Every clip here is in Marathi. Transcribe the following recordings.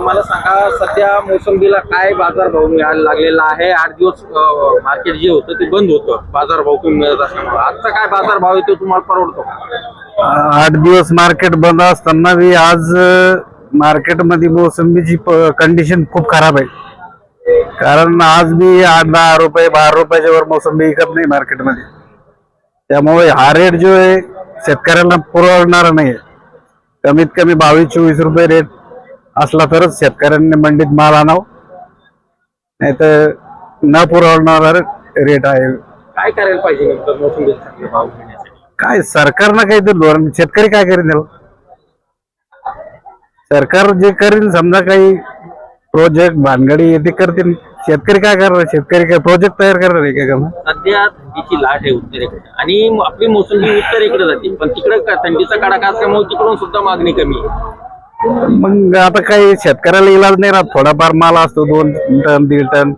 मला सांगा सध्या मोसंबीला काय बाजारभाव मिळायला लागलेला आहे? आठ दिवस मार्केट जे होतं ते बंद होतं. बाजारभाव कमी मिळत असल्यामुळे. आजचा काय बाजारभाव आहे तो तुम्हाला परवडतो आठ दिवस मार्केट बंद असताना बी आज मार्केटमध्ये मोसंबीची कंडिशन खूप खराब आहे. कारण आज मी आठ दहा रुपये बारा रुपयाच्या वर मोसंबी विकत नाही मार्केटमध्ये त्यामुळे हा रेट जो आहे शेतकऱ्यांना पुरवणारा नाही कमीत कमी बावीस चोवीस रुपये रेट असला तरच शेतकऱ्यांनी मंडीत माल आणावं. नाही तर न पुरवणारा रेट आहे. काय करायला पाहिजे काय सरकारनं काहीतरी धोरण शेतकरी काय करेन त्याला? सरकार जे करेन समजा काही प्रोजेक्ट भानगडी ते करतील. शेतकरी काय करणार? शेतकरी काय प्रोजेक्ट तयार करणार आहे काय करणार सध्या थंडीची लाट आहे उत्तरेकडे. आणि म- आपली मोसंबी उत्तरेकडे जाते. पण तिकडे का- थंडीचा कडाका असल्यामुळे तिकडून सुद्धा मागणी कमी आहे. मग आता काही शेतकऱ्याला इलाज नाही राहत. थोडाफार माल असतो दोन टन दीड टन.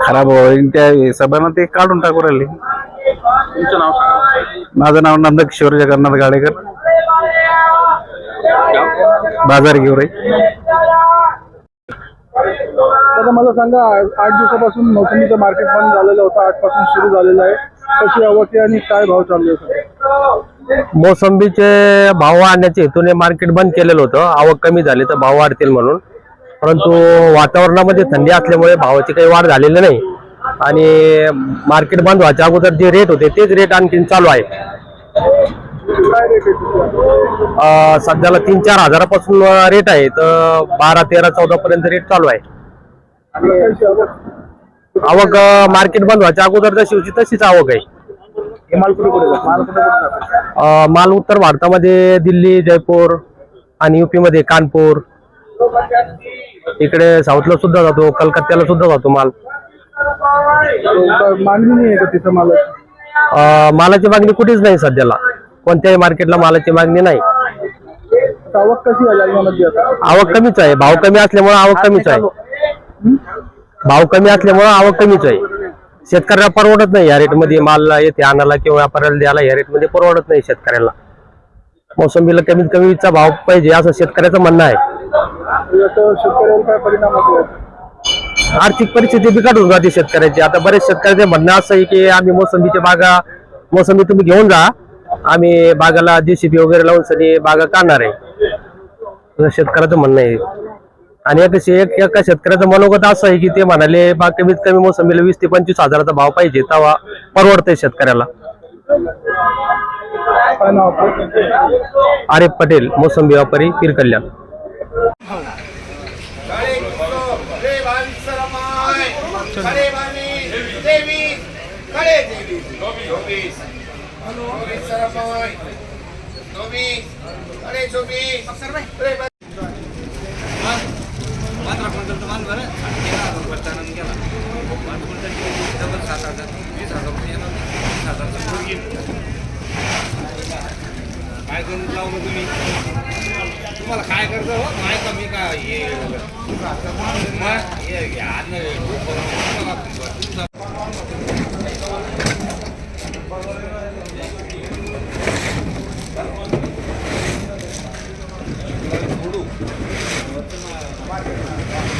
खराब होईल त्या हिशोबानं ते काढून टाकू राहिले. तुमचं नाव सांगा. माझं नाव नंदकिशोर जगन्नाथ गाडेकर. बाजार घेऊ रे आता मला सांगा आठ दिवसापासून मोसंबीचं मार्केट बंद झालेलं होतं आजपासून सुरू झालेलं आहे. कशी आवक आणि काय भाव चालू आहे मोसंबीचे भाव वाढण्याच्या हेतूने मार्केट बंद केलेलं होतं. आवक कमी झाली तर भाव वाढतील म्हणून. परंतु वातावरणामध्ये थंडी असल्यामुळे भावाची काही वाढ झालेली नाही. आणि मार्केट बंद व्हायच्या अगोदर जे रेट होते तेच रेट आणखीन चालू आहे. सध्याला तीन चार हजारापासून रेट आहे तर बारा तेरा चौदा पर्यंत रेट चालू आहे. आवक मार्केट बंद व्हायच्या अगोदर जशी होती तशीच आवक आहे. माल? अं, उत्तर भारतामध्ये दिल्ली जयपूर आणि युपी मध्ये कानपूर. इकडे साऊथला सुद्धा जातो कलकत्त्याला सुद्धा जातो माल. मागणी नाही आहे का तिथं मालाची? अं, मालाची मागणी कुठेच नाही सध्याला. कोणत्याही मार्केटला मालाची मागणी नाही. आवक कशी आहे जालन्यामध्ये आता? आवक कमीच आहे. भाव कमी असल्यामुळे आवक कमीच आहे. भाव कमी असल्यामुळे आवक कमीच आहे. शेतकऱ्याला परवडत नाही या रेटमध्ये माल येथे आणायला किंवा व्यापाऱ्याला द्यायला या रेटमध्ये परवडत नाही शेतकऱ्याला. मोसंबीला कमीत कमीचा भाव पाहिजे असं शेतकऱ्याचं म्हणणं आहे. आर्थिक परिस्थिती बिकट होऊन जाते शेतकऱ्याची. आता बरेच शेतकऱ्याचे म्हणणं असं आहे की आम्ही मोसंबीच्या बागा मोसंबी तुम्ही घेऊन जा. आम्ही बागाला जेसीबी वगैरे लावून सगळी बागा काढणार आहे. शेतकऱ्याचं म्हणणं आहे. आणि एक एक एका शेतकऱ्याचं मनोगत असं आहे की ते म्हणाले बा कमीत कमी मोसंबीला वीस ते पंचवीस हजाराचा भाव पाहिजे तेव्हा परवडतंय शेतकऱ्याला. आरिफ पटेल मोसंबी व्यापारी पीर कल्याण चोवीस तुम्हाला काय करतो हो काय कमी काय हे Thank.